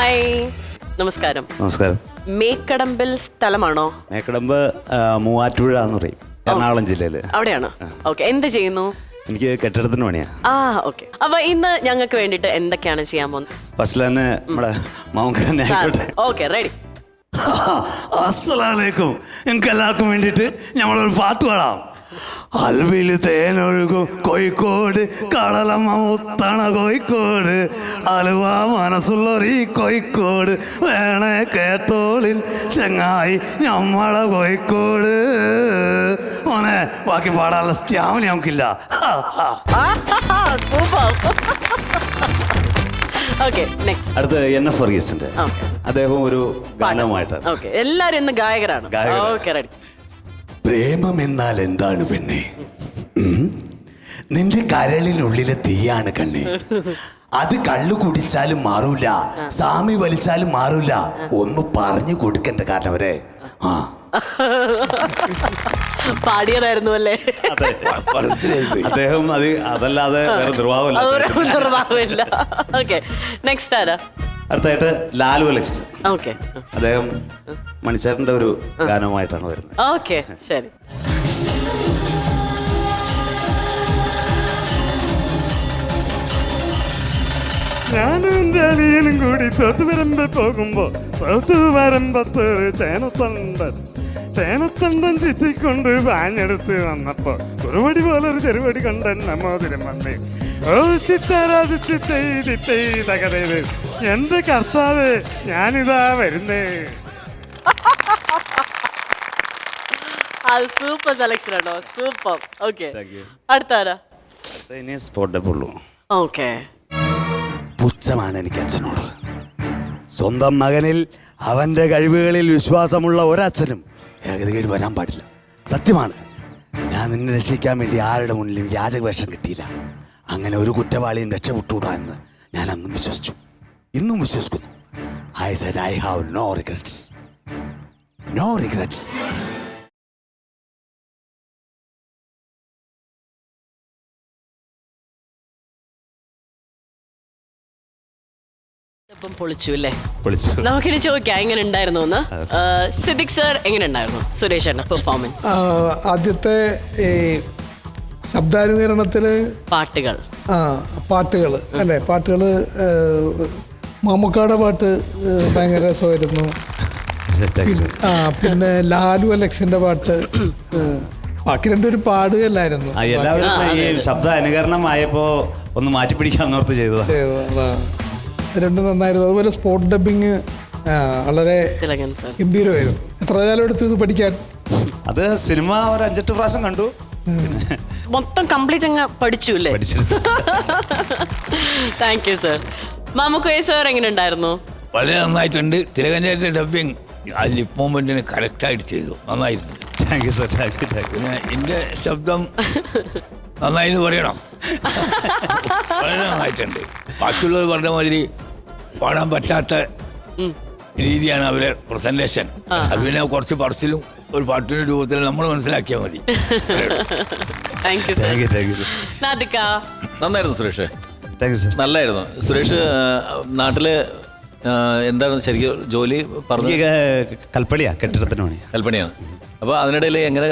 നമസ്കാരം. നമസ്കാരം. മേക്കടമ്പിൽ സ്ഥലമാണോ? മേക്കടമ്പ് മൂവാറ്റുപുഴ എന്ന് പറയും. എറണാകുളം ജില്ലയിൽ. അവിടെയാണ്? ഓക്കെ. എന്ത് ചെയ്യുന്നു? എനിക്ക് കെട്ടിടത്തിന് പണിയാ. ആ ഓക്കെ. അപ്പൊ ഇന്ന് ഞങ്ങൾക്ക് വേണ്ടിട്ട് എന്തൊക്കെയാണ് ചെയ്യാൻ പോകുന്നത്? ഫസ്റ്റ് തന്നെ നമ്മുടെ മാമക്കാരനെ ആയിക്കോട്ടെ. Okay ready. അസ്സലാമലൈക്കും നിങ്ങൾക്ക് എല്ലാവർക്കും വേണ്ടിയിട്ട് ഞങ്ങളൊരു പാട്ട് പാടാം. അൽവിൽ തേനൊഴുകും കോഴിക്കോട്. കടലമ്മ മുത്തണ കോഴിക്കോട്. അലുവ മനസ്സുള്ളൊരു ഈ കോഴിക്കോട്. വേണേ കേട്ടോളിൻ ചെങ്ങായി ഞമ്മളെ കോഴിക്കോട്. മോനെ ബാക്കി പാടാനുള്ള സ്റ്റാമിന നമുക്കില്ല ഹാ, ഹാ. സൂപ്പർ. ഓക്കെ നെക്സ്റ്റ് അടുത്ത് എൻ എഫ് വർഗീസിന്റെ. അദ്ദേഹം ഒരു ഗാനമായിട്ടാണ് ഓക്കെ എല്ലാരും ഇന്ന് ഗായകരാണ്. ഗായകരാണ്. പ്രേമം എന്നാൽ എന്താണ് പെണ്ണെ നിന്റെ കരളിനുള്ളിലെ തീയാണ് കണ്ണെ. അത് കള്ളു കുടിച്ചാലും മാറൂല സാമി വലിച്ചാലും മാറൂല ഒന്ന് പറഞ്ഞു കൊടുക്കണ്ട കാരണം അവരെ. ആ. പാടിയതായിരുന്നു അല്ലേ? അതെ. അദ്ദേഹം അത് അതല്ലാതെ വേറെ നിർവാഹമില്ല നിർവാഹമില്ല. ഓക്കെ നെക്സ്റ്റ് ആരാ? അടുത്തായിട്ട് ലാലു അലക്സ്. ഓക്കെ. അദ്ദേഹം മണിച്ചേട്ടന്റെ ഒരു ഗാനവുമായിട്ടാണ് വരുന്നത്. ഓക്കെ ശരി. ഞാനും എന്റെ അനിയനും കൂടി തൊട്ടുവരമ്പിൽ പോകുമ്പോ തൊട്ടുവരമ്പത്തൊരു ചേനത്തണ്ടൻ. ചേനത്തണ്ടൻ ചുറ്റിക്കൊണ്ട് വാഞ്ഞെടുത്ത് വന്നപ്പോ കുറുവടി ഒരു ചെറുപടി കണ്ടൻ നമ്മോതിരം വന്നേ. ഓ തിത്തരാ തിത്തൈ തകതേത് എന്റെ കർത്താവ്? ഞാനിതാ വരുന്നേ. അത് സൂപ്പർ സെലക്ഷൻ ആണോ? സൂപ്പർ ഓക്കെ അടുത്താരാ? ഇനി സ്പോട്ട് ഓക്കെ പുച്ഛമാണ് എനിക്ക് അച്ഛനോട്. സ്വന്തം മകനിൽ അവന്റെ കഴിവുകളിൽ വിശ്വാസമുള്ള ഒരച്ഛനും ഏകതകേട് വരാൻ പാടില്ല. സത്യമാണ്. ഞാൻ നിന്നെ രക്ഷിക്കാൻ വേണ്ടി ആരുടെ മുന്നിലും യാചകവേഷം കിട്ടിയില്ല. അങ്ങനെ ഒരു കുറ്റവാളിയും രക്ഷപ്പെട്ടുകൂടാ എന്ന് ഞാൻ അന്നും വിശ്വസിച്ചു. ഇന്നും വിശ്വസിക്കുന്നു. I said I have no regrets no regrets ഇപ്പം പൊളിച്ചു അല്ലേ? നമുക്കിനി ചോദിക്കാം എങ്ങനെ ഉണ്ടായിരുന്നു എന്ന്. സിദ്ദിഖ് സർ എങ്ങനെ ഉണ്ടായിരുന്നു? സുരേഷ് പെർഫോമൻസ് ആദ്യത്തെ ഈ ശബ്ദാനുകരണത്തിൽ പാട്ടുകൾ. ആ പാട്ടുകൾ അല്ലേ? പാട്ടുകൾ മമ്മൂക്കാടെ പാട്ട് ഭയങ്കര രസമായിരുന്നു. പിന്നെ- ആ പിന്നെ ലാലു അലക്സിന്റെ പാട്ട് ബാക്കി രണ്ടുപേരും പാടുകയല്ലായിരുന്നു. എല്ലാവരും ഈ ശബ്ദ അനുകരണം ആയപ്പോ ഒന്ന് മാറ്റി പിടിക്കാൻ ഓർത്ത് ആ. രണ്ടും നന്നായിരുന്നു. അതുപോലെ സ്പോട്ട് ഡബിങ് വളരെ ഗംഭീരമായിരുന്നു. എത്ര കാലം എടുത്തു ഇത് പഠിക്കാൻ? അത് സിനിമ ഒരു അഞ്ചെട്ട് പ്രാവശ്യം കണ്ടു. മൊത്തം കംപ്ലീറ്റ് അങ്ങ് പഠിച്ചു അല്ലേ? Thank you sir Mamukkoya sir എങ്ങനെ ഉണ്ടായിരുന്നു? വളരെ നന്നായിട്ടുണ്ട്. തിലകഞ്ചേരിയുടെ ഡബ്ബിങ് ആ ലിപ് മൂമെന്റിന് കറക്റ്റായിട്ട് ചെയ്തു. നന്നായിരുന്നു. Thank you sir thank you thank you പിന്നെ എന്റെ ശബ്ദം നന്നായി എന്ന് പറയണം. വളരെ നന്നായിട്ടുണ്ട്. ബാക്കിയുള്ളത് പറഞ്ഞ മാതിരി പാടാൻ പറ്റാത്ത രീതിയാണ് അവരെ പ്രസന്റേഷൻ അത് പിന്നെ കുറച്ച് പറച്ചിലും ഒരു പാട്ടിന്റെ രൂപത്തിൽ നമ്മൾ മനസ്സിലാക്കിയാൽ മതി. നന്നായിരുന്നു സുരേഷ്. താങ്ക് യു സർ നല്ലായിരുന്നു. സുരേഷ് നാട്ടിൽ എന്താണ് ശരിക്കും ജോലി പറഞ്ഞു കൽപ്പണിയാ കെട്ടിടത്തിന് പണിയാ കൽപ്പണിയാണ് അപ്പോൾ അതിനിടയിൽ എങ്ങനെ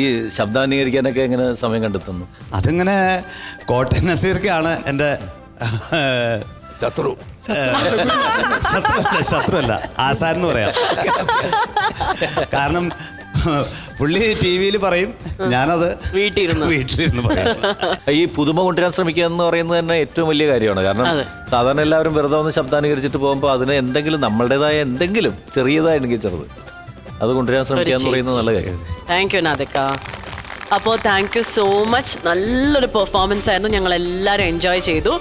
ഈ ശബ്ദാനീകരിക്കാനൊക്കെ എങ്ങനെ സമയം കണ്ടെത്തുന്നു? അതിങ്ങനെ കോട്ടയം നസീർക്കാണ് എന്റെ ശത്രു. ശത്രുവല്ല ശത്രുവല്ല ആശാൻ എന്ന് പറയാം. കാരണം പുള്ളി ടി വിയിൽ പറയും ഞാനത് വീട്ടിലിരുന്ന്. വീട്ടിലിരുന്ന് പറയും. ഈ പുതുമ കൊണ്ടുവരാൻ ശ്രമിക്കുക എന്ന് പറയുന്നത് തന്നെ ഏറ്റവും വലിയ കാര്യമാണ്. കാരണം സാധാരണ എല്ലാവരും വെറുതെ ഒന്ന് ശബ്ദാനുകരിച്ചിട്ട് പോകുമ്പോൾ അതിന് എന്തെങ്കിലും നമ്മളുടേതായ എന്തെങ്കിലും ചെറിയതായിട്ടുണ്ടെങ്കിൽ ചെറുത്. അത് കൊണ്ടുവരാൻ ശ്രമിക്കുക എന്ന് പറയുന്നത് നല്ല കാര്യം. താങ്ക് യു നാദിക അപ്പോൾ താങ്ക് യു സോ മച്ച് നല്ലൊരു പെർഫോമൻസ് ആയിരുന്നു. ഞങ്ങൾ എല്ലാവരും എൻജോയ് ചെയ്തു.